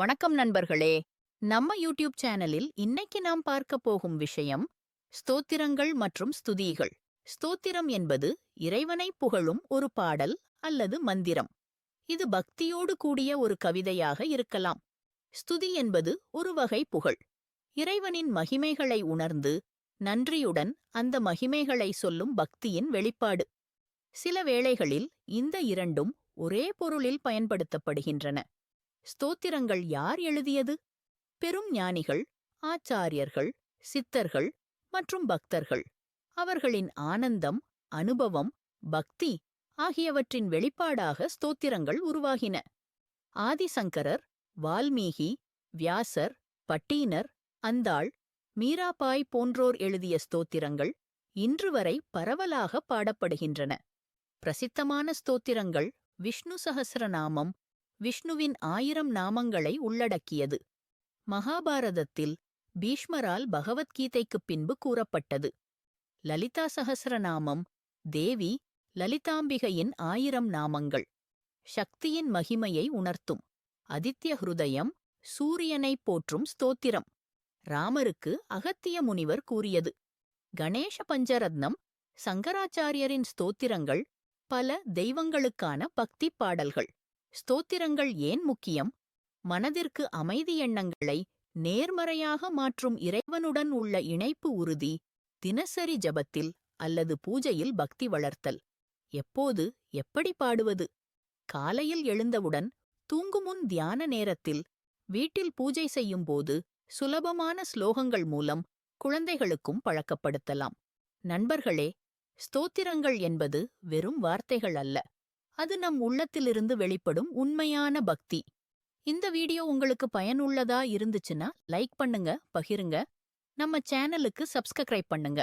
வணக்கம் நண்பர்களே. நம்ம யூடியூப் சேனலில் இன்னைக்கு நாம் பார்க்க போகும் விஷயம் ஸ்தோத்திரங்கள் மற்றும் ஸ்துதிகள். ஸ்தோத்திரம் என்பது இறைவனை புகழும் ஒரு பாடல் அல்லது மந்திரம். இது பக்தியோடு கூடிய ஒரு கவிதையாக இருக்கலாம். ஸ்துதி என்பது ஒரு வகை புகழ். இறைவனின் மகிமைகளை உணர்ந்து நன்றியுடன் அந்த மகிமைகளை சொல்லும் பக்தியின் வெளிப்பாடு. சில வேளைகளில் இந்த இரண்டும் ஒரே பொருளில் பயன்படுத்தப்படுகின்றன. ஸ்தோத்திரங்கள் யார் எழுதியது? பெரும் ஞானிகள் ஆச்சாரியர்கள் சித்தர்கள் மற்றும் பக்தர்கள். அவர்களின் ஆனந்தம் அனுபவம் பக்தி ஆகியவற்றின் வெளிப்பாடாக ஸ்தோத்திரங்கள் உருவாகின. ஆதிசங்கரர் வால்மீகி வியாசர் பட்டீனர் அந்தாள் மீராபாய் போன்றோர் எழுதிய ஸ்தோத்திரங்கள் இன்று வரை பரவலாக பாடப்படுகின்றன. பிரசித்தமான ஸ்தோத்திரங்கள் விஷ்ணு சஹஸ்ரநாமம் விஷ்ணுவின் ஆயிரம் நாமங்களை உள்ளடக்கியது. மகாபாரதத்தில் பீஷ்மரால் பகவத்கீதைக்குப் பின்பு கூறப்பட்டது. லலிதா சஹஸ்ரநாமம் தேவி லலிதாம்பிகையின் ஆயிரம் நாமங்கள் சக்தியின் மகிமையை உணர்த்தும் அதித்ய ஹிருதயம் சூரியனைப் போற்றும் ஸ்தோத்திரம் ராமருக்கு அகத்திய முனிவர் கூறியது. கணேஷ பஞ்சரத்னம் சங்கராச்சாரியரின் ஸ்தோத்திரங்கள் பல தெய்வங்களுக்கான பக்தி பாடல்கள். ஸ்தோத்திரங்கள் ஏன் முக்கியம்? மனதிற்கு அமைதி எண்ணங்களை நேர்மறையாக மாற்றும் இறைவனுடன் உள்ள இணைப்பு உறுதி தினசரி ஜபத்தில் அல்லது பூஜையில் பக்தி வளர்த்தல். எப்போது எப்படி பாடுவது? காலையில் எழுந்தவுடன் தூங்குமுன் தியான நேரத்தில் வீட்டில் பூஜை செய்யும்போது சுலபமான ஸ்லோகங்கள் மூலம் குழந்தைகளுக்கும் பழக்கப்படுத்தலாம். நண்பர்களே ஸ்தோத்திரங்கள் என்பது வெறும் வார்த்தைகள் அல்ல. அது நம் உள்ளத்திலிருந்து வெளிப்படும் உண்மையான பக்தி. இந்த வீடியோ உங்களுக்கு பயனுள்ளதா இருந்துச்சுன்னா லைக் பண்ணுங்க பகிருங்க. நம்ம சேனலுக்கு சப்ஸ்கிரைப் பண்ணுங்க.